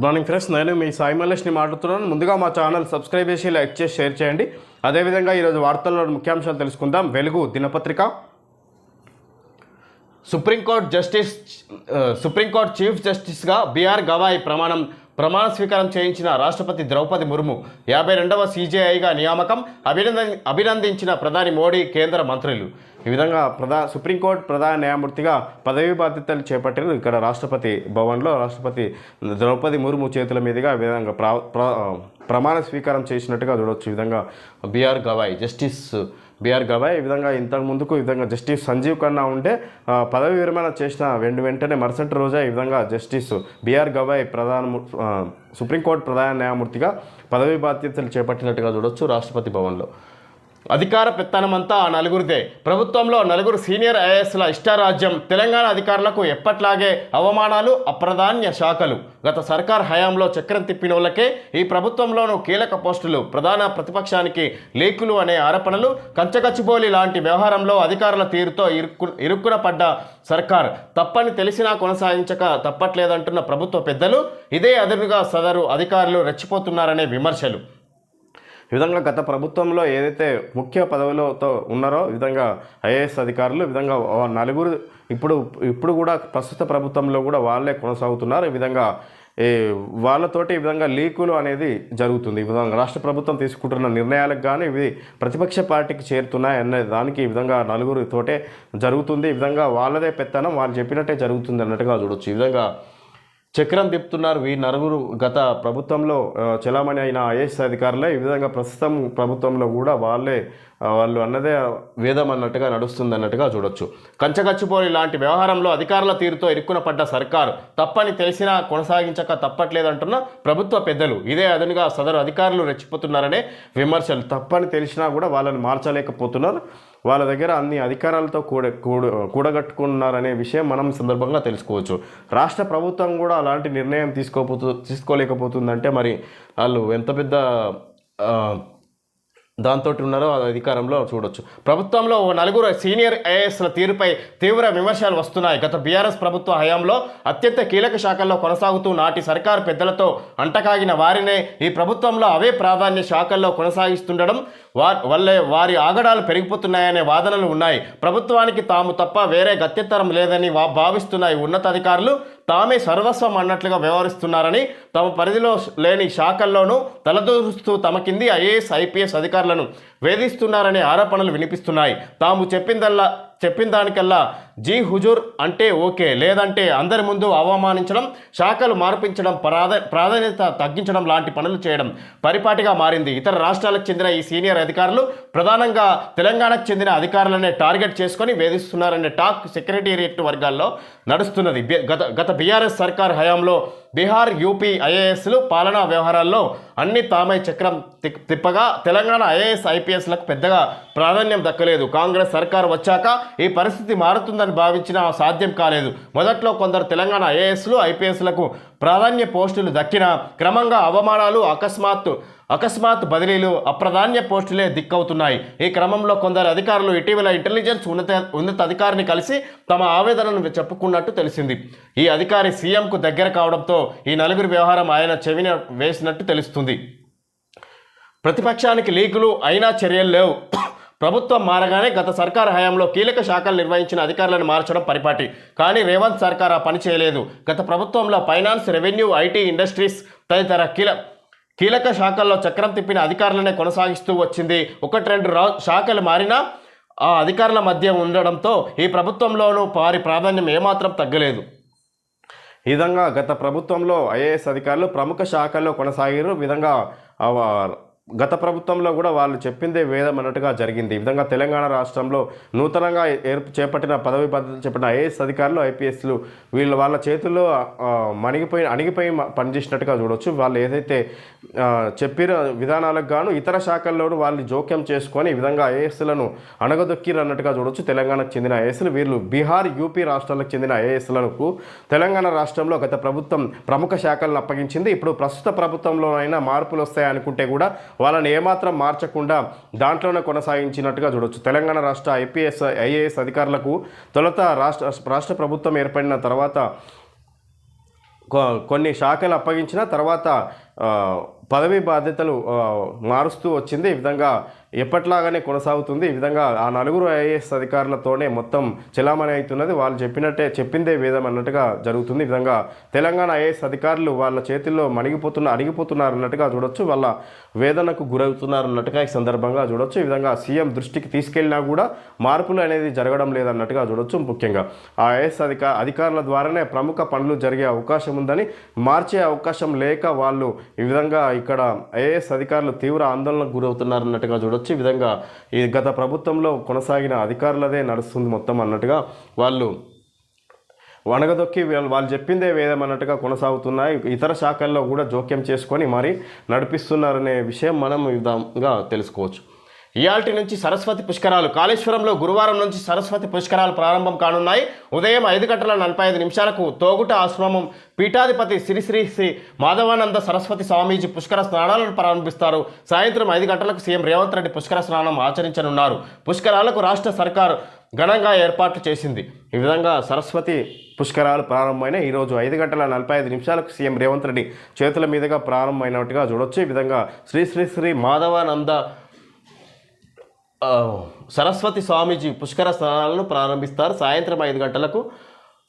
Good morning friends నేను మీ సాయి మల్లేష్ని మాట్లాడుతున్నాను. ముందుగా మా ఛానల్ సబ్స్క్రైబ్ చేసి లైక్ చేసి షేర్ చేయండి. అదేవిధంగా ఈరోజు వార్తల్లో ముఖ్యాంశాలు తెలుసుకుందాం. వెలుగు దినపత్రిక. Supreme court justice supreme court chief జస్టిస్గా B R Gavai ప్రమాణం ప్రమాణ స్వీకారం చేయించిన రాష్ట్రపతి ద్రౌపది ముర్ము యాభై రెండవ సీజేఐగా నియామకం. అభినందన్ అభినందించిన ప్రధాని మోడీ కేంద్ర మంత్రులు. ఈ విధంగా ప్రధా సుప్రీంకోర్టు ప్రధాన న్యాయమూర్తిగా పదవీ బాధ్యతలు చేపట్టారు ఇక్కడ రాష్ట్రపతి భవన్లో రాష్ట్రపతి ద్రౌపది ముర్ము చేతుల మీదుగా ఈ విధంగా ప్రా ప్రమాణ స్వీకారం చేసినట్టుగా చూడవచ్చు ఈ విధంగా B R Gavai justice B R Gavai ఈ విధంగా ఇంతకు ముందుకు ఈ విధంగా జస్టిస్ సంజీవ్ ఖన్నా ఉంటే పదవి విరమణ చేసిన వెంట వెంటనే మరుసటి రోజే ఈ విధంగా జస్టిస్ బీఆర్ గవాయ్ ప్రధాన సుప్రీంకోర్టు ప్రధాన న్యాయమూర్తిగా పదవి బాధ్యతలు చేపట్టినట్టుగా చూడొచ్చు రాష్ట్రపతి భవన్లో. అధికార పెత్తనమంతా ఆ నలుగురిదే. ప్రభుత్వంలో నలుగురు సీనియర్ ఐఏఎస్ల ఇష్టారాజ్యం తెలంగాణ అధికారులకు ఎప్పట్లాగే అవమానాలు అప్రధాన్య శాఖలు. గత సర్కార్ హయాంలో చక్రం తిప్పిన వాళ్ళకే ఈ ప్రభుత్వంలోనూ కీలక పోస్టులు ప్రధాన ప్రతిపక్షానికి లేకులు అనే ఆరోపణలు కంచకచ్చిబోలి లాంటి వ్యవహారంలో అధికారుల తీరుతో ఇరుక్కు ఇరుక్కున పడ్డ సర్కార్ తప్పని తెలిసినా కొనసాగించక తప్పట్లేదంటున్న ప్రభుత్వ పెద్దలు ఇదే అదునుగా సదరు అధికారులు రెచ్చిపోతున్నారనే విమర్శలు. విధంగా గత ప్రభుత్వంలో ఏదైతే ముఖ్య పదవులతో ఉన్నారో విధంగా ఐఏఎస్ అధికారులు ఈ విధంగా నలుగురు ఇప్పుడు ఇప్పుడు కూడా ప్రస్తుత ప్రభుత్వంలో కూడా వాళ్ళే కొనసాగుతున్నారు. ఈ విధంగా వాళ్ళతోటి ఈ విధంగా లీకులు అనేది జరుగుతుంది. ఈ విధంగా రాష్ట్ర ప్రభుత్వం తీసుకుంటున్న నిర్ణయాలకు కానీ ఇవి ప్రతిపక్ష పార్టీకి చేరుతున్నాయి అనే దానికి ఈ విధంగా నలుగురితోటే జరుగుతుంది. ఈ విధంగా వాళ్ళదే పెత్తనం వాళ్ళు చెప్పినట్టే జరుగుతుంది అన్నట్టుగా చూడొచ్చు. ఈ విధంగా చక్రం తిప్పుతున్నారు ఈ నలుగురు గత ప్రభుత్వంలో చలామణి చెలామణి అయిన ఐఏఎస్ అధికారులే. ఈ విధంగా ప్రస్తుతం ప్రభుత్వంలో కూడా వాళ్ళే వాళ్ళు అన్నదే వేదం అన్నట్టుగా నడుస్తుంది అన్నట్టుగా చూడొచ్చు. కంచగచ్చిపోయి లాంటి వ్యవహారంలో అధికారుల తీరుతో ఇరుక్కున పడ్డ సర్కారు తప్పని తెలిసినా కొనసాగించక తప్పట్లేదంటున్న ప్రభుత్వ పెద్దలు. ఇదే అదనుగా సదరు అధికారులు రెచ్చిపోతున్నారనే విమర్శలు తప్పని తెలిసినా కూడా వాళ్ళని మార్చలేకపోతున్నారు. వాళ్ళ దగ్గర అన్ని అధికారాలతో కూడ కూడ కూడగట్టుకున్నారనే విషయం మనం సందర్భంగా తెలుసుకోవచ్చు. రాష్ట్ర ప్రభుత్వం కూడా అలాంటి నిర్ణయం తీసుకోపోతు తీసుకోలేకపోతుందంటే మరి వాళ్ళు ఎంత పెద్ద దాంతో ఉన్నారో అధికారంలో చూడొచ్చు. ప్రభుత్వంలో ఓ నలుగురు సీనియర్ ఐఏఎస్ల తీరుపై తీవ్ర విమర్శలు వస్తున్నాయి. గత బీఆర్ఎస్ ప్రభుత్వ హయాంలో అత్యంత కీలక శాఖల్లో కొనసాగుతూ నాటి సర్కారు పెద్దలతో అంటకాగిన వారినే ఈ ప్రభుత్వంలో అవే ప్రాధాన్య శాఖల్లో కొనసాగిస్తుండడం వా వల్లే వారి ఆగడాలు పెరిగిపోతున్నాయనే వాదనలు ఉన్నాయి. ప్రభుత్వానికి తాము తప్ప వేరే గత్యంతరం లేదని వా భావిస్తున్నాయి ఉన్నతాధికారులు. తామే సర్వస్వం అన్నట్లుగా వ్యవహరిస్తున్నారని తమ పరిధిలో లేని శాఖల్లోనూ తలదూరుస్తూ తమ కింది ఐఏఎస్ ఐపీఎస్ అధికారులను వేధిస్తున్నారనే ఆరోపణలు వినిపిస్తున్నాయి. తాము చెప్పిందల్లా చెప్పిన దానికల్లా జీ హుజూర్ అంటే ఓకే లేదంటే అందరి ముందు అవమానించడం శాఖలు మార్పించడం ప్రాధా ప్రాధాన్యత తగ్గించడం లాంటి పనులు చేయడం పరిపాటిగా మారింది. ఇతర రాష్ట్రాలకు చెందిన ఈ సీనియర్ అధికారులు ప్రధానంగా తెలంగాణకు చెందిన అధికారులనే టార్గెట్ చేసుకొని వేధిస్తున్నారనే టాక్ సెక్రటేరియట్ వర్గాల్లో నడుస్తున్నది. గత గత బీఆర్ఎస్ సర్కార్ హయాంలో బీహార్ యూపీ ఐఏఎస్లు పాలనా వ్యవహారాల్లో అన్ని తామై చక్రం తిప్పగా తెలంగాణ ఐఏఎస్ ఐపీ ఐపీఎస్లకు పెద్దగా ప్రాధాన్యం దక్కలేదు. కాంగ్రెస్ సర్కార్ వచ్చాక ఈ పరిస్థితి మారుతుందని భావించినా సాధ్యం కాలేదు. మొదట్లో కొందరు తెలంగాణ ఐఏఎస్లు ఐపీఎస్లకు ప్రాధాన్య పోస్టులు దక్కిన క్రమంగా అవమానాలు అకస్మాత్తు అకస్మాత్ బదిలీలు అప్రధాన్య పోస్టులే దిక్కవుతున్నాయి. ఈ క్రమంలో కొందరు అధికారులు ఇటీవల ఇంటెలిజెన్స్ ఉన్నత ఉన్నత అధికారిని కలిసి తమ ఆవేదనను చెప్పుకున్నట్టు తెలిసింది. ఈ అధికారి సీఎంకు దగ్గర కావడంతో ఈ నలుగురి వ్యవహారం ఆయన చెవిన వేసినట్టు తెలుస్తుంది. ప్రతిపక్షానికి లీకులు అయినా చర్యలు లేవు. ప్రభుత్వం మారగానే గత సర్కార్ హయాంలో కీలక శాఖలు నిర్వహించిన అధికారులను మార్చడం పరిపాటి. కానీ రేవంత్ సర్కార్ ఆ పని చేయలేదు. గత ప్రభుత్వంలో ఫైనాన్స్ రెవెన్యూ ఐటీ ఇండస్ట్రీస్ తదితర కీల కీలక శాఖల్లో చక్రం తిప్పిన అధికారులనే కొనసాగిస్తూ వచ్చింది. ఒకటి రెండు రా శాఖలు మారినా ఆ అధికారుల మధ్య ఉండడంతో ఈ ప్రభుత్వంలోనూ వారి ప్రాధాన్యం ఏమాత్రం తగ్గలేదు. ఈ విధంగా గత ప్రభుత్వంలో ఐఏఎస్ అధికారులు ప్రముఖ శాఖల్లో కొనసాగారు విధంగా గత ప్రభుత్వంలో కూడా వాళ్ళు చెప్పిందే వేదం అన్నట్టుగా జరిగింది. ఈ విధంగా తెలంగాణ రాష్ట్రంలో నూతనంగా ఏర్పు చేపట్టిన పదవి పద్ధతులు చెప్పిన ఐఏఎస్ అధికారులు ఐపీఎస్లు వీళ్ళు వాళ్ళ చేతుల్లో మణిగిపోయి అణిగిపోయి పనిచేసినట్టుగా చూడవచ్చు వాళ్ళు ఏదైతే చెప్పిన విధానాలకు గాను ఇతర శాఖల్లోనూ వాళ్ళు జోక్యం చేసుకొని ఈ విధంగా ఐఏఎస్లను అణగదొక్కిరు అన్నట్టుగా చూడొచ్చు. తెలంగాణకు చెందిన ఐఏఎస్లు వీళ్ళు బీహార్ యూపీ రాష్ట్రాలకు చెందిన ఐఏఎస్లకు తెలంగాణ రాష్ట్రంలో గత ప్రభుత్వం ప్రముఖ శాఖలను అప్పగించింది. ఇప్పుడు ప్రస్తుత ప్రభుత్వంలోనైనా మార్పులు వస్తాయనుకుంటే కూడా వాళ్ళని ఏమాత్రం మార్చకుండా దాంట్లోనే కొనసాగించినట్టుగా చూడొచ్చు. తెలంగాణ రాష్ట్ర ఐపీఎస్ ఐఏఎస్ అధికారులకు తొలుత రాష్ట్ర రాష్ట్ర ప్రభుత్వం ఏర్పడిన తర్వాత కొ- కొన్ని శాఖలు అప్పగించిన తర్వాత పదవి బాధ్యతలు మారుస్తూ వచ్చింది. ఈ విధంగా ఎప్పట్లాగానే కొనసాగుతుంది. ఈ విధంగా ఆ నలుగురు ఐఏఎస్ అధికారులతోనే మొత్తం చెలామణి అవుతున్నది. వాళ్ళు చెప్పినట్టే చెప్పిందే వేదం అన్నట్టుగా జరుగుతుంది. ఈ విధంగా తెలంగాణ ఐఏఎస్ అధికారులు వాళ్ళ చేతుల్లో మణిగిపోతున్న అడిగిపోతున్నారు అన్నట్టుగా చూడొచ్చు. వాళ్ళ వేదనకు గురవుతున్నారు అన్నట్టుగా ఈ సందర్భంగా చూడొచ్చు. ఈ విధంగా సీఎం దృష్టికి తీసుకెళ్ళినా కూడా మార్పులు అనేది జరగడం లేదన్నట్టుగా చూడొచ్చు ముఖ్యంగా. ఆ ఐఏఎస్ అధిక అధికారుల ద్వారానే ప్రముఖ పనులు జరిగే అవకాశం ఉందని మార్చే అవకాశం లేక వాళ్ళు ఈ విధంగా ఇక్కడ ఐఏఎస్ అధికారులు తీవ్ర ఆందోళనకు గురవుతున్నారు అన్నట్టుగా చూడొచ్చు. వచ్చే విధంగా ఈ గత ప్రభుత్వంలో కొనసాగిన అధికారులదే నడుస్తుంది మొత్తం అన్నట్టుగా వాళ్ళు వనగదొక్కి వాళ్ళు వాళ్ళు చెప్పిందే వేదం అన్నట్టుగా కొనసాగుతున్నాయి. ఇతర శాఖల్లో కూడా జోక్యం చేసుకొని మరి నడిపిస్తున్నారనే విషయం మనం విధంగా తెలుసుకోవచ్చు. ఇయాల్టి నుంచి సరస్వతి పుష్కరాలు కాళేశ్వరంలో గురువారం నుంచి సరస్వతి పుష్కరాలు ప్రారంభం కానున్నాయి. ఉదయం ఐదు గంటల నలభై ఐదు నిమిషాలకు తోగుట ఆశ్రమం పీఠాధిపతి శ్రీ శ్రీ శ్రీ మాధవానంద సరస్వతి స్వామీజీ పుష్కర స్నానాలను ప్రారంభిస్తారు. సాయంత్రం ఐదు గంటలకు సీఎం రేవంత్ రెడ్డి పుష్కర స్నానం ఆచరించనున్నారు. పుష్కరాలకు రాష్ట్ర సర్కారు ఘనంగా ఏర్పాట్లు చేసింది. ఈ విధంగా సరస్వతి పుష్కరాలు ప్రారంభమైన ఈరోజు ఐదు గంటల నలభై ఐదు నిమిషాలకు సీఎం రేవంత్ రెడ్డి చేతుల మీదుగా ప్రారంభమైనట్టుగా చూడొచ్చు. ఈ విధంగా శ్రీ శ్రీ శ్రీ మాధవానంద సరస్వతి స్వామీజీ పుష్కర స్నానాలను ప్రారంభిస్తారు. సాయంత్రం ఐదు గంటలకు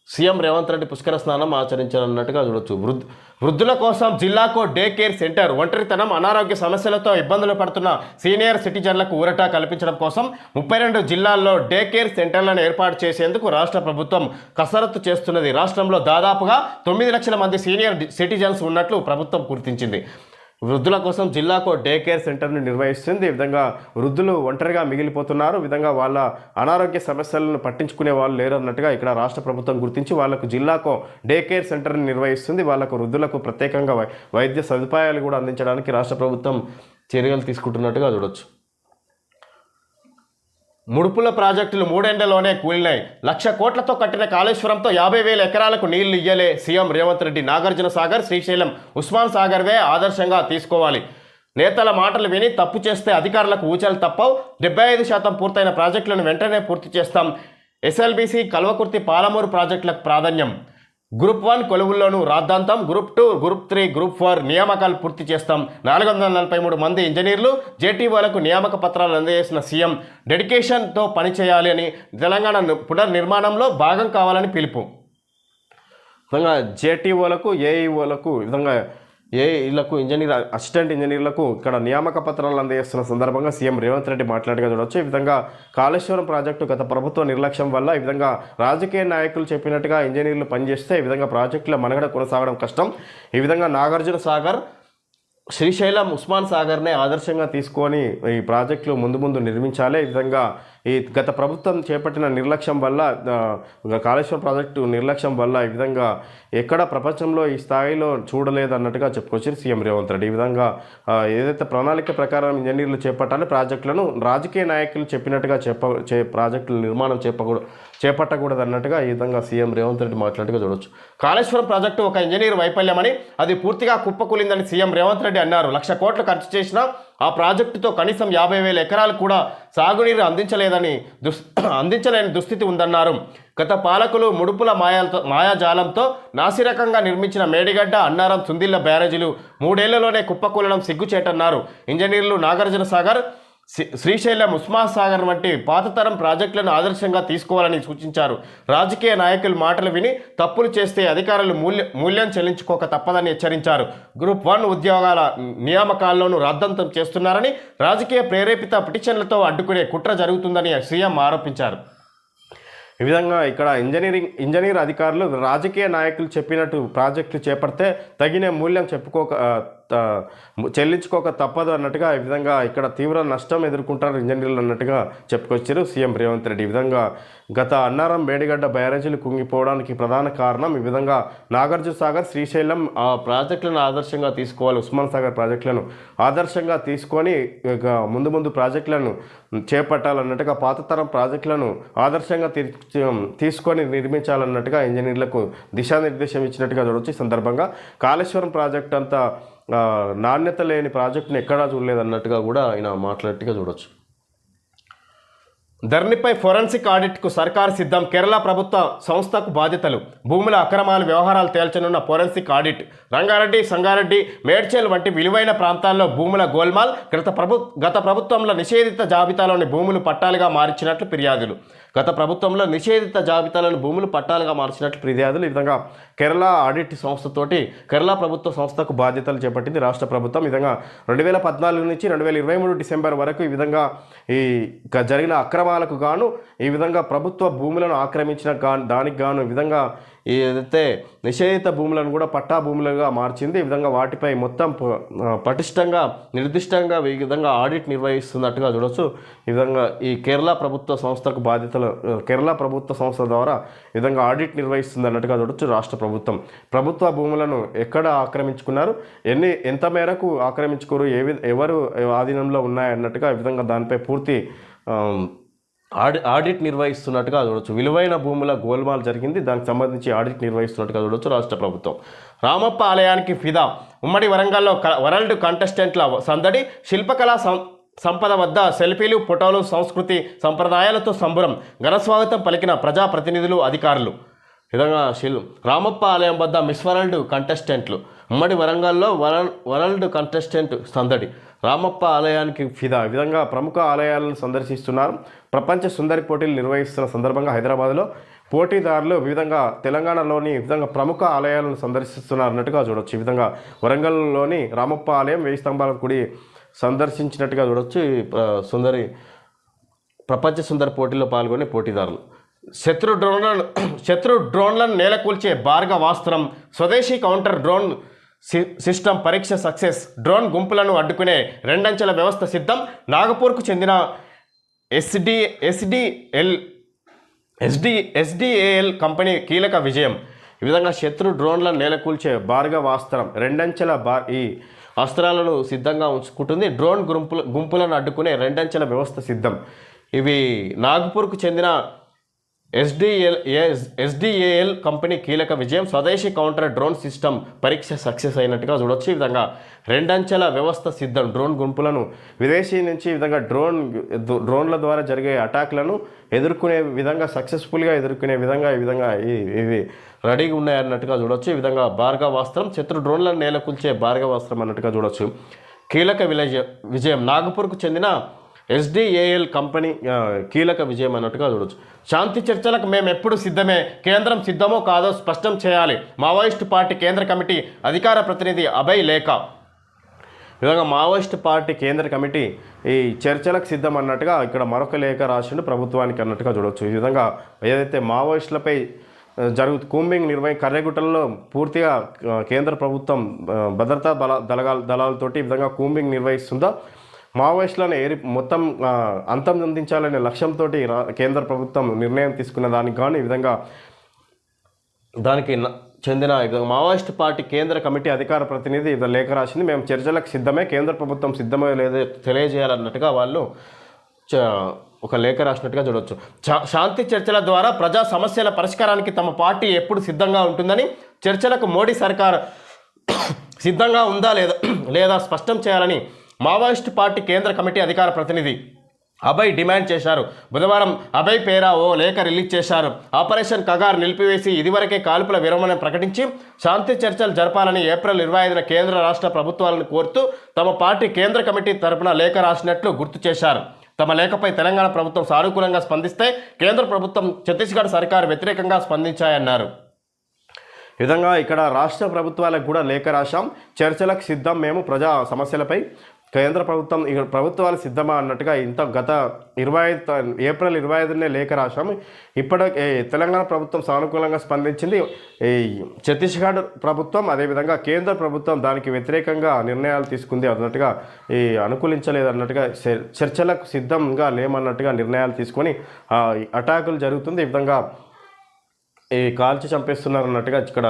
సీఎం రేవంత్ రెడ్డి పుష్కర స్నానం ఆచరించాలన్నట్టుగా చూడొచ్చు. వృద్ధ వృద్ధుల కోసం జిల్లాకో డే కేర్ సెంటర్ ఒంటరితనం అనారోగ్య సమస్యలతో ఇబ్బందులు పడుతున్న సీనియర్ సిటిజన్లకు ఊరట కల్పించడం కోసం ముప్పై రెండు జిల్లాల్లో డే కేర్ సెంటర్లను ఏర్పాటు చేసేందుకు రాష్ట్ర ప్రభుత్వం కసరత్తు చేస్తున్నది. రాష్ట్రంలో దాదాపుగా తొమ్మిది లక్షల మంది సీనియర్ సిటిజన్స్ ఉన్నట్లు ప్రభుత్వం గుర్తించింది. వృద్ధుల కోసం జిల్లాకు డే కేర్ సెంటర్ను నిర్వహిస్తుంది. ఈ విధంగా వృద్ధులు ఒంటరిగా మిగిలిపోతున్నారు. విధంగా వాళ్ళ అనారోగ్య సమస్యలను పట్టించుకునే వాళ్ళు లేరు అన్నట్టుగా ఇక్కడ రాష్ట్ర ప్రభుత్వం గుర్తించి వాళ్ళకు జిల్లాకు డే కేర్ సెంటర్ని నిర్వహిస్తుంది. వాళ్ళకు వృద్ధులకు ప్రత్యేకంగా వై- వైద్య సదుపాయాలు కూడా అందించడానికి రాష్ట్ర ప్రభుత్వం చర్యలు తీసుకుంటున్నట్టుగా చూడొచ్చు. ముడుపుల ప్రాజెక్టులు మూడేండ్లలోనే కూలినాయి. లక్ష కోట్లతో కట్టిన కాళేశ్వరంతో యాభై వేల ఎకరాలకు నీళ్ళు ఇయ్యలే సీఎం రేవంత్ రెడ్డి. నాగార్జున సాగర్ శ్రీశైలం ఉస్మాన్ సాగర్వే ఆదర్శంగా తీసుకోవాలి. నేతల మాటలు విని తప్పు చేస్తే అధికారులకు ఊచలు తప్పవు. డెబ్బై ఐదు శాతం పూర్తయిన ప్రాజెక్టులను వెంటనే పూర్తి చేస్తాం. ఎస్ఎల్బీసీ కల్వకుర్తి పాలమూరు ప్రాజెక్టులకు ప్రాధాన్యం. గ్రూప్ వన్ కొలువుల్లోనూ రాద్ధాంతం group two group three group four నియామకాలు పూర్తి చేస్తాం. నాలుగు వందల నలభై మూడు మంది ఇంజనీర్లు జేటీఓలకు నియామక పత్రాలు అందజేసిన సీఎం. డెడికేషన్తో పనిచేయాలి అని తెలంగాణ పునర్నిర్మాణంలో భాగం కావాలని పిలుపు. విధంగా జేటీఓలకు ఏఈఓలకు విధంగా విధంగా ఏఈలకు ఇంజనీర్ అసిస్టెంట్ ఇంజనీర్లకు ఇక్కడ నియామక పత్రాలు అందజేస్తున్న సందర్భంగా సీఎం రేవంత్ రెడ్డి మాట్లాడగా చూడవచ్చు ఈ విధంగా కాళేశ్వరం ప్రాజెక్టు గత ప్రభుత్వ నిర్లక్ష్యం వల్ల ఈ విధంగా రాజకీయ నాయకులు చెప్పినట్టుగా ఇంజనీర్లు పనిచేస్తే ఈ విధంగా ప్రాజెక్టుల మనుగడ కొనసాగడం కష్టం. ఈ విధంగా నాగార్జున సాగర్ శ్రీశైలం ఉస్మాన్ సాగర్నే ఆదర్శంగా తీసుకొని ఈ ప్రాజెక్టులు ముందు ముందు నిర్మించాలి. ఈ విధంగా ఈ గత ప్రభుత్వం చేపట్టిన నిర్లక్ష్యం వల్ల కాళేశ్వరం ప్రాజెక్టు నిర్లక్ష్యం వల్ల ఈ విధంగా ఎక్కడ ప్రపంచంలో ఈ స్థాయిలో చూడలేదు అన్నట్టుగా చెప్పుకొచ్చారు సీఎం రేవంత్ రెడ్డి. ఈ విధంగా ఏదైతే ప్రణాళిక ప్రకారం ఇంజనీర్లు చేపట్టాలి ప్రాజెక్టులను రాజకీయ నాయకులు చెప్పినట్టుగా చెప్ప చే ప్రాజెక్టుల నిర్మాణం చెప్పకూడదు చేపట్టకూడదు అన్నట్టుగా ఈ విధంగా సీఎం రేవంత్ రెడ్డి మాట్లాడుగా చూడొచ్చు. కాళేశ్వరం ప్రాజెక్టు ఒక ఇంజనీర్ వైఫల్యమని అది పూర్తిగా కుప్పకూలిందని సీఎం రేవంత్ రెడ్డి అన్నారు. లక్ష కోట్లు ఖర్చు చేసినా ఆ ప్రాజెక్టుతో కనీసం యాభై వేల ఎకరాలు కూడా సాగునీరు అందించలేదని దుస్ అందించలేని దుస్థితి ఉందన్నారు. గత పాలకులు ముడుపుల మాయాలతో మాయాజాలంతో నాసిరకంగా నిర్మించిన మేడిగడ్డ అన్నారం సుందిల్ల బ్యారేజీలు మూడేళ్ళలోనే కుప్పకూలడం సిగ్గుచేటన్నారు. ఇంజనీర్లు నాగార్జున సాగర్ శ్రీశైలం ఉస్మా సాగర్ వంటి పాతతరం ప్రాజెక్టులను ఆదర్శంగా తీసుకోవాలని సూచించారు. రాజకీయ నాయకులు మాటలు విని తప్పులు చేస్తే అధికారులు మూల్య మూల్యం చెల్లించుకోక తప్పదని హెచ్చరించారు. గ్రూప్ వన్ ఉద్యోగాల నియామకాల్లోనూ రద్దంతం చేస్తున్నారని రాజకీయ ప్రేరేపిత పిటిషన్లతో అడ్డుకునే కుట్ర జరుగుతుందని సీఎం ఆరోపించారు. ఈ విధంగా ఇక్కడ ఇంజనీరింగ్ ఇంజనీర్ అధికారులు రాజకీయ నాయకులు చెప్పినట్టు ప్రాజెక్టులు చేపడితే తగిన మూల్యం చెప్పుకోక చెల్లించుకోక తప్పదు అన్నట్టుగా ఈ విధంగా ఇక్కడ తీవ్ర నష్టం ఎదుర్కొంటారు ఇంజనీర్లు అన్నట్టుగా చెప్పుకొచ్చారు సీఎం రేవంత్ రెడ్డి. ఈ విధంగా గత అన్నారం మేడిగడ్డ బ్యారేజీలు కుంగిపోవడానికి ప్రధాన కారణం ఈ విధంగా నాగార్జున సాగర్ శ్రీశైలం ఆ ప్రాజెక్టులను ఆదర్శంగా తీసుకోవాలి ఉస్మాన్ సాగర్ ప్రాజెక్టులను ఆదర్శంగా తీసుకొని ముందు ముందు ప్రాజెక్టులను చేపట్టాలన్నట్టుగా పాత తరం ప్రాజెక్టులను ఆదర్శంగా తీసుకొని నిర్మించాలన్నట్టుగా ఇంజనీర్లకు దిశానిర్దేశం ఇచ్చినట్టుగా చూడవచ్చు ఈ సందర్భంగా కాళేశ్వరం ప్రాజెక్ట్ అంతా నాణ్యత లేని ప్రాజెక్టుని ఎక్కడా చూడలేదు అన్నట్టుగా కూడా ఆయన మాట్లాడినట్టుగా చూడొచ్చు. ధరణిపై ఫోరెన్సిక్ ఆడిట్కు సర్కారు సిద్ధం. కేరళ ప్రభుత్వ సంస్థకు బాధ్యతలు. భూముల అక్రమాల వ్యవహారాలు తేల్చనున్న ఫోరెన్సిక్ ఆడిట్. రంగారెడ్డి సంగారెడ్డి మేడ్చల్ వంటి విలువైన ప్రాంతాల్లో భూముల గోల్మాల్ గత ప్రభు గత ప్రభుత్వంలో నిషేధిత జాబితాలోని భూములు పట్టాలుగా మార్చినట్లు ఫిర్యాదులు. గత ప్రభుత్వంలో నిషేధిత జాబితాలను భూములు పట్టాలుగా మార్చినట్లు ఫిర్యాదులు ఈ విధంగా కేరళ ఆడిట్ సంస్థతోటి కేరళ ప్రభుత్వ సంస్థకు బాధ్యతలు చేపట్టింది రాష్ట్ర ప్రభుత్వం. ఈ విధంగా రెండు వేల పద్నాలుగు నుంచి రెండు వేల ఇరవై మూడు డిసెంబర్ వరకు ఈ విధంగా ఈ గ- జరిగిన అక్రమాలకు గాను ఈ విధంగా ప్రభుత్వ భూములను ఆక్రమించిన గా దానికి గాను ఈ విధంగా ఏదైతే నిషేధిత భూములను కూడా పట్టా భూములుగా మార్చింది ఈ విధంగా వాటిపై మొత్తం ప- పటిష్టంగా నిర్దిష్టంగా ఈ విధంగా ఆడిట్ నిర్వహిస్తున్నట్టుగా చూడొచ్చు. ఈ విధంగా ఈ కేరళ ప్రభుత్వ సంస్థకు బాధ్యతలు కేరళ ప్రభుత్వ సంస్థ ద్వారా ఈ విధంగా ఆడిట్ నిర్వహిస్తుంది అన్నట్టుగా చూడొచ్చు రాష్ట్ర ప్రభుత్వం. ప్రభుత్వ భూములను ఎక్కడ ఆక్రమించుకున్నారు ఎన్ని ఎంత మేరకు ఆక్రమించుకోరు ఏ ఎవరు ఆధీనంలో ఉన్నాయన్నట్టుగా ఈ విధంగా దానిపై పూర్తి ఆడి ఆడిట్ నిర్వహిస్తున్నట్టుగా చూడొచ్చు విలువైన భూముల గోల్మాల్ జరిగింది. దానికి సంబంధించి ఆడిట్ నిర్వహిస్తున్నట్టుగా చూడొచ్చు రాష్ట్ర ప్రభుత్వం. రామప్ప ఆలయానికి ఫిదా. ఉమ్మడి వరంగల్లో క- వరల్డ్ కంటెస్టెంట్ల సందడి శిల్పకళా సం సంపద వద్ద సెల్ఫీలు ఫోటోలు సంస్కృతి సంప్రదాయాలతో సంబరం. ఘనస్వాగతం పలికిన ప్రజాప్రతినిధులు అధికారులు. విధంగా శిల్ రామప్ప ఆలయం వద్ద మిస్ వరల్డ్ కంటెస్టెంట్లు. ఉమ్మడి వరంగల్లో వరల్ వరల్డ్ కంటెస్టెంట్ సందడి. రామప్ప ఆలయానికి ఫిదా. విధంగా ప్రముఖ ఆలయాలను సందర్శిస్తున్నారు. ప్రపంచ సుందరి పోటీలు నిర్వహిస్తున్న సందర్భంగా హైదరాబాద్లో పోటీదారులు విధంగా తెలంగాణలోని విధంగా ప్రముఖ ఆలయాలను సందర్శిస్తున్నారు అన్నట్టుగా చూడొచ్చు. ఈ విధంగా వరంగల్లోని రామప్ప ఆలయం వెయ్యి స్తంభాల గుడి సందర్శించినట్టుగా చూడొచ్చు. ఈ సుందరి ప్రపంచ సుందరి పోటీలో పాల్గొనే పోటీదారులు. శత్రు డ్రోన్లను శత్రు డ్రోన్లను నేలకూల్చే భార్గవాస్త్రం స్వదేశీ కౌంటర్ డ్రోన్ సి- సిస్టమ్ పరీక్ష సక్సెస్ డ్రోన్ గుంపులను అడ్డుకునే రెండంచెల వ్యవస్థ సిద్ధం. నాగపూర్కు చెందిన SD SDL SD SDAL company కీలక విజయం. ఈ విధంగా శత్రు డ్రోన్లను నేలకూల్చే భార్గవాస్త్రం రెండంచెల బా ఈ అస్త్రాలను సిద్ధంగా ఉంచుకుంటుంది. డ్రోన్ గుంపుల గుంపులను అడ్డుకునే రెండంచెల వ్యవస్థ సిద్ధం. ఇవి నాగ్పూర్కు చెందిన ఎస్డిఎల్ ఎస్డిఏఎల్ కంపెనీ కీలక విజయం. స్వదేశీ కౌంటర్ డ్రోన్ సిస్టమ్ పరీక్ష సక్సెస్ అయినట్టుగా చూడొచ్చు. ఈ విధంగా రెండంచెల వ్యవస్థ సిద్ధం. డ్రోన్ గుంపులను విదేశీ నుంచి ఈ విధంగా డ్రోన్ డ్రోన్ల ద్వారా జరిగే అటాక్లను ఎదుర్కొనే విధంగా సక్సెస్ఫుల్గా ఎదుర్కొనే విధంగా ఈ విధంగా ఈ- ఇవి రెడీగా ఉన్నాయన్నట్టుగా చూడొచ్చు. ఈ విధంగా భార్గవాస్త్రం శత్రు డ్రోన్లను నేలకొల్చే భార్గవాస్త్రం అన్నట్టుగా చూడొచ్చు. కీలక విజయ విజయం. నాగపూర్కు చెందిన ఎస్డిఏఎల్ కంపెనీ కీలక విజయం అన్నట్టుగా చూడొచ్చు. శాంతి చర్చలకు మేము ఎప్పుడు సిద్ధమే? కేంద్రం సిద్ధమో కాదో స్పష్టం చేయాలి. మావోయిస్టు పార్టీ కేంద్ర కమిటీ అధికార ప్రతినిధి అభయ్ లేఖ. ఈ విధంగా మావోయిస్ట్ పార్టీ కేంద్ర కమిటీ ఈ చర్చలకు సిద్ధం అన్నట్టుగా ఇక్కడ మరొక లేఖ రాసిండు ప్రభుత్వానికి అన్నట్టుగా చూడవచ్చు ఈ విధంగా ఏదైతే మావోయిస్టులపై జరుగు కూంబింగ్ నిర్వహి కర్రెగుట్టలలో పూర్తిగా కేంద్ర ప్రభుత్వం భద్రతా బల దళాల దళాలతోటి ఈ విధంగా కూంబింగ్ నిర్వహిస్తుందో మావోయిస్టులను ఏరి మొత్తం అంతం అందించాలనే లక్ష్యంతో కేంద్ర ప్రభుత్వం నిర్ణయం తీసుకున్న దానికి కానీ ఈ విధంగా దానికి న- చెందిన మావోయిస్ట్ పార్టీ కేంద్ర కమిటీ అధికార ప్రతినిధి ఇది లేఖ రాసింది మేము చర్చలకు సిద్ధమే కేంద్ర ప్రభుత్వం సిద్ధమే లేదో తెలియజేయాలన్నట్టుగా వాళ్ళు చ- ఒక లేఖ రాసినట్టుగా చూడవచ్చు చా- శాంతి చర్చల ద్వారా ప్రజా సమస్యల పరిష్కారానికి తమ పార్టీ ఎప్పుడు సిద్ధంగా ఉంటుందని చర్చలకు మోడీ సర్కార్ సిద్ధంగా ఉందా లేదా లేదా స్పష్టం చేయాలని మావోయిస్ట్ పార్టీ కేంద్ర కమిటీ అధికార ప్రతినిధి అభయ్ డిమాండ్ చేశారు. బుధవారం అభయ్ పేరా ఓ లేఖ రిలీజ్ చేశారు. ఆపరేషన్ కగార్ నిలిపివేసి ఇదివరకే కాల్పుల విరమణ ప్రకటించి శాంతి చర్చలు జరపాలని ఏప్రిల్ ఇరవై ఐదున కేంద్ర రాష్ట్ర ప్రభుత్వాలను కోరుతూ తమ పార్టీ కేంద్ర కమిటీ తరపున లేఖ రాసినట్లు గుర్తు చేశారు. తమ లేఖపై తెలంగాణ ప్రభుత్వం సానుకూలంగా స్పందిస్తే కేంద్ర ప్రభుత్వం ఛత్తీస్గఢ్ సర్కారు వ్యతిరేకంగా స్పందించాయన్నారు. ఈ విధంగా ఇక్కడ రాష్ట్ర ప్రభుత్వాలకు కూడా లేఖ రాశాం. చర్చలకు సిద్ధం. మేము ప్రజా సమస్యలపై కేంద్ర ప్రభుత్వం ప్రభుత్వాలు సిద్ధమా అన్నట్టుగా ఇంత గత ఇరవై ఐదు ఏప్రిల్ ఇరవై ఐదునే లేఖ రాశాము. ఇప్పటికే తెలంగాణ ప్రభుత్వం సానుకూలంగా స్పందించింది. ఈ ఛత్తీస్గఢ్ ప్రభుత్వం అదేవిధంగా కేంద్ర ప్రభుత్వం దానికి వ్యతిరేకంగా నిర్ణయాలు తీసుకుంది అన్నట్టుగా ఈ అనుకూలించలేదు అన్నట్టుగా చర్చలకు సిద్ధంగా లేమన్నట్టుగా నిర్ణయాలు తీసుకొని అటాకులు జరుగుతుంది. ఈ విధంగా ఈ కాల్చి చంపేస్తున్నారు అన్నట్టుగా ఇక్కడ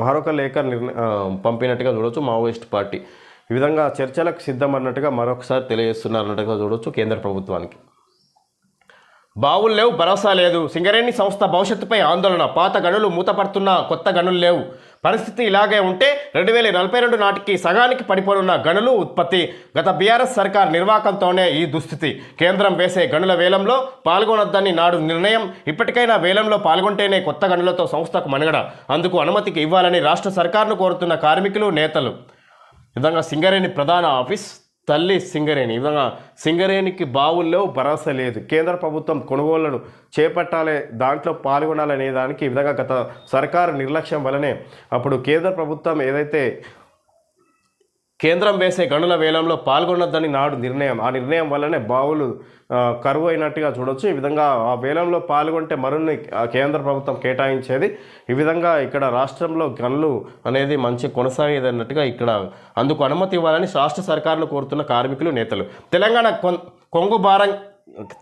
మరొక లేఖ నిర్ణ పంపినట్టుగా చూడవచ్చు మావోయిస్ట్ పార్టీ. ఈ విధంగా చర్చలకు సిద్ధం అన్నట్టుగా మరొకసారి తెలియజేస్తున్నారు అన్నట్టుగా చూడవచ్చు కేంద్ర ప్రభుత్వానికి. బావులు లేవు భరోసా లేదు. సింగరేణి సంస్థ భవిష్యత్తుపై ఆందోళన. పాత గనులు మూతపడుతున్న కొత్త గనులు లేవు. పరిస్థితి ఇలాగే ఉంటే రెండు వేల నలభై రెండు నాటికి సగానికి పడిపోనున్న గనులు ఉత్పత్తి. గత బీఆర్ఎస్ సర్కార్ నిర్వాకంతోనే ఈ దుస్థితి. కేంద్రం వేసే గనుల వేలంలో పాల్గొనొద్దని నాడు నిర్ణయం. ఇప్పటికైనా వేలంలో పాల్గొంటేనే కొత్త గనులతో సంస్థకు మనుగడ. అందుకు అనుమతికి ఇవ్వాలని రాష్ట్ర సర్కార్ను కోరుతున్న కార్మికులు నేతలు. విధంగా సింగరేణి ప్రధాన ఆఫీస్ తల్లి సింగరేణి. ఈ విధంగా సింగరేణికి బావుల్లో భరోసా లేదు. కేంద్ర ప్రభుత్వం కొనుగోళ్ళను చేపట్టాలి దాంట్లో పాల్గొనాలనే దానికి ఈ విధంగా గత సర్కారు నిర్లక్ష్యం వలనే అప్పుడు కేంద్ర ప్రభుత్వం ఏదైతే కేంద్రం వేసే గనుల వేలంలో పాల్గొనొద్దని నాడు నిర్ణయం. ఆ నిర్ణయం వల్లనే బావులు కరువు అయినట్టుగా చూడొచ్చు. ఈ విధంగా ఆ వేలంలో పాల్గొంటే మరిన్ని కేంద్ర ప్రభుత్వం కేటాయించేది. ఈ విధంగా ఇక్కడ రాష్ట్రంలో గనులు అనేది మంచి కొనసాగేది అన్నట్టుగా ఇక్కడ అందుకు అనుమతి ఇవ్వాలని రాష్ట్ర సర్కారులు కోరుతున్న కార్మికులు నేతలు. తెలంగాణ కొం కొంగు భారం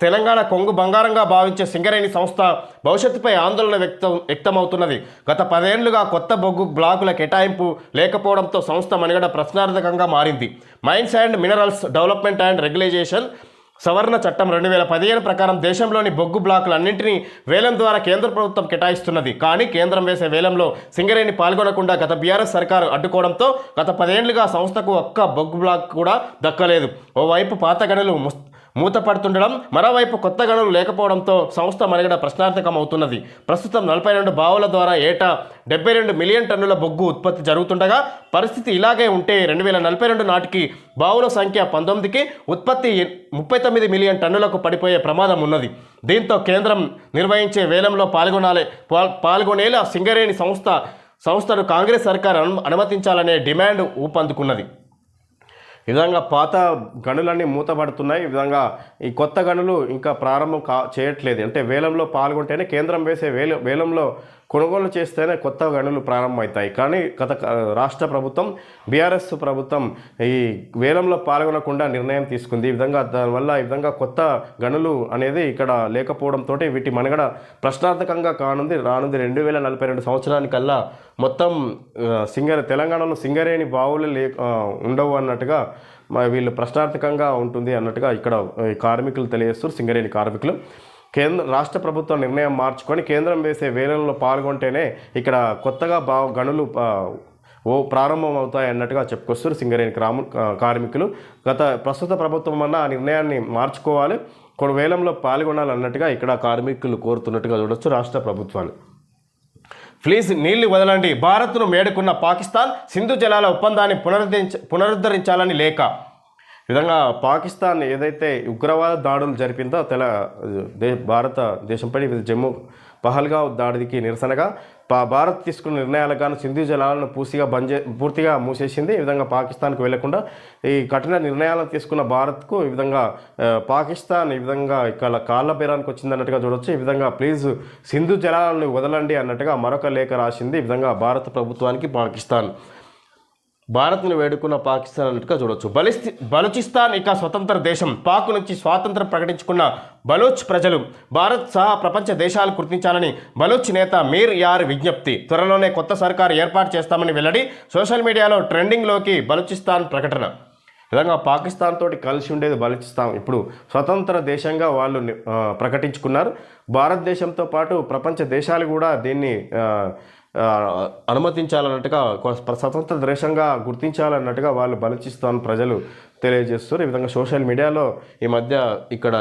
తెలంగాణ కొంగు బంగారంగా భావించే సింగరేణి సంస్థ భవిష్యత్తుపై ఆందోళన వ్యక్తం వ్యక్తమవుతున్నది. గత పదేళ్ళుగా కొత్త బొగ్గు బ్లాకుల కేటాయింపు లేకపోవడంతో సంస్థ మనుగడ ప్రశ్నార్థకంగా మారింది. Mines and minerals development and regularisation సవరణ చట్టం రెండు వేల పదిహేను ప్రకారం దేశంలోని బొగ్గు బ్లాకులన్నింటినీ వేలం ద్వారా కేంద్ర ప్రభుత్వం కేటాయిస్తున్నది. కానీ కేంద్రం వేసే వేలంలో సింగరేణి పాల్గొనకుండా గత బీఆర్ఎస్ సర్కారు అడ్డుకోవడంతో గత పదేళ్ళుగా సంస్థకు ఒక్క బొగ్గు బ్లాక్ కూడా దక్కలేదు. ఓవైపు పాత గనులు ముస్ మూతపడుతుండడం మరోవైపు కొత్త గనులు లేకపోవడంతో సంస్థ మనుగడ ప్రశ్నార్థకం అవుతున్నది ప్రస్తుతం నలభై రెండు బావుల ద్వారా ఏటా డెబ్బై రెండు మిలియన్ టన్నుల బొగ్గు ఉత్పత్తి జరుగుతుండగా పరిస్థితి ఇలాగే ఉంటే రెండు వేల నలభై రెండు నాటికి బావుల సంఖ్య పంతొమ్మిదికి ఉత్పత్తి ముప్పై తొమ్మిది మిలియన్ టన్నులకు పడిపోయే ప్రమాదం ఉన్నది. దీంతో కేంద్రం నిర్వహించే వేలంలో పాల్గొనాలి పాల్- పాల్గొనేలా సింగరేణి సంస్థ సంస్థను కాంగ్రెస్ సర్కార్ అను అనుమతించాలనే డిమాండ్ ఊపందుకున్నది. ఈ విధంగా పాత గనులన్నీ మూతపడుతున్నాయి. ఈ విధంగా ఈ కొత్త గనులు ఇంకా ప్రారంభం కా చేయట్లేదు. అంటే వేలంలో పాల్గొంటేనే కేంద్రం వేసే వేల వేలంలో కొనుగోలు చేస్తేనే కొత్త గనులు ప్రారంభమవుతాయి. కానీ గత రాష్ట్ర ప్రభుత్వం బీఆర్ఎస్ ప్రభుత్వం ఈ వేలంలో పాల్గొనకుండా నిర్ణయం తీసుకుంది. ఈ విధంగా దానివల్ల ఈ విధంగా కొత్త గనులు అనేది ఇక్కడ లేకపోవడంతో వీటి మనుగడ ప్రశ్నార్థకంగా కానుంది. రానుంది రెండు వేల నలభై రెండు సంవత్సరానికల్లా మొత్తం సింగర్ తెలంగాణలో సింగరేణి బావులు లే ఉండవు అన్నట్టుగా వీళ్ళు ప్రశ్నార్థకంగా ఉంటుంది అన్నట్టుగా ఇక్కడ ఈ కార్మికులు తెలియజేస్తారు సింగరేణి కార్మికులు. కేంద్ర రాష్ట్ర ప్రభుత్వం నిర్ణయం మార్చుకొని కేంద్రం వేసే వేలంలో పాల్గొంటేనే ఇక్కడ కొత్తగా బా గనులు ఓ ప్రారంభం అవుతాయి అన్నట్టుగా చెప్పుకొస్తారు సింగరేణి క్రాము కార్మికులు. గత ప్రస్తుత ప్రభుత్వం అన్న ఆ నిర్ణయాన్ని మార్చుకోవాలి కొన్ని వేలంలో పాల్గొనాలన్నట్టుగా ఇక్కడ కార్మికులు కోరుతున్నట్టుగా చూడొచ్చు రాష్ట్ర ప్రభుత్వాలు. ప్లీజ్ నీళ్ళు వదలండి భారత్ను మేడుకున్న పాకిస్తాన్ సింధు జలాల ఒప్పందాన్ని పునరుద్ధరించ పునరుద్ధరించాలని లేఖ. విధంగా పాకిస్తాన్ ఏదైతే ఉగ్రవాద దాడులు జరిపిందో తెల దే భారత దేశంపై జమ్మూ పహల్గావ్ దాడికి నిరసనగా పా భారత్ తీసుకున్న నిర్ణయాలకు గాను సింధు జలాలను పూర్తిగా బంద్ చే పూర్తిగా మూసేసింది. ఈ విధంగా పాకిస్తాన్కు వెళ్ళకుండా ఈ కఠిన నిర్ణయాలను తీసుకున్న భారత్కు ఈ విధంగా పాకిస్తాన్ ఈ విధంగా ఇక్కడ కాళ్ళ బేరానికి వచ్చింది అన్నట్టుగా చూడొచ్చు. ఈ విధంగా ప్లీజ్ సింధు జలాలను వదలండి అన్నట్టుగా మరొక లేఖ రాసింది. ఈ విధంగా భారత ప్రభుత్వానికి పాకిస్తాన్ భారత్ను వేడుకున్న పాకిస్తాన్ అన్నట్టుగా చూడొచ్చు. బలిస్తి బలూచిస్తాన్ ఇక స్వతంత్ర దేశం. పాక్ నుంచి స్వాతంత్రం ప్రకటించుకున్న బలూచ్ ప్రజలు భారత్ సహా ప్రపంచ దేశాలు గుర్తించాలని బలూచ్ నేత మీర్ యార్ విజ్ఞప్తి. త్వరలోనే కొత్త సర్కారు ఏర్పాటు చేస్తామని వెల్లడి సోషల్ మీడియాలో ట్రెండింగ్లోకి బలూచిస్తాన్ ప్రకటన. విధంగా పాకిస్తాన్ తోటి కలిసి ఉండేది బలూచిస్తాన్ ఇప్పుడు స్వతంత్ర దేశంగా వాళ్ళు ప్రకటించుకున్నారు. భారతదేశంతో పాటు ప్రపంచ దేశాలు కూడా దీన్ని అనుమతించాలన్నట్టుగా కొ- స్వతంత్ర దేశంగా గుర్తించాలన్నట్టుగా వాళ్ళు బలూచిస్తాన్ ప్రజలు తెలియజేస్తారు ఈ విధంగా సోషల్ మీడియాలో ఈ మధ్య ఇక్కడ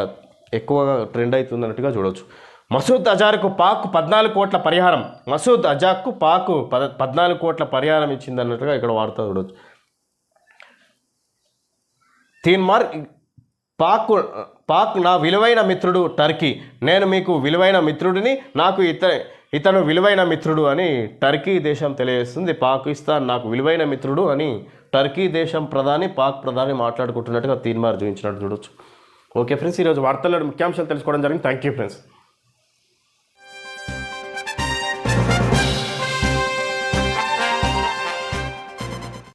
ఎక్కువగా ట్రెండ్ అవుతుందన్నట్టుగా చూడవచ్చు మసూద్ అజార్కు పాక్ పద్నాలుగు కోట్ల పరిహారం. మసూద్ అజార్కు పాక్ పద పద్నాలుగు కోట్ల పరిహారం ఇచ్చిందన్నట్టుగా ఇక్కడ వార్త చూడవచ్చు తీన్మార్ పాక్ పాక్ నా విలువైన మిత్రుడు టర్కీ. నేను మీకు విలువైన మిత్రుడిని నాకు ఇతర ఇతను విలువైన మిత్రుడు అని టర్కీ దేశం తెలియజేస్తుంది. పాకిస్తాన్ నాకు విలువైన మిత్రుడు అని టర్కీ దేశం ప్రధాని పాక్ ప్రధాని మాట్లాడుకుంటున్నట్టుగా తీన్మార్ చూపించినట్టు చూడొచ్చు. ఓకే ఫ్రెండ్స్ ఈరోజు వార్తల్లో ముఖ్యాంశాలు తెలుసుకోవడం జరిగింది. Thank you friends.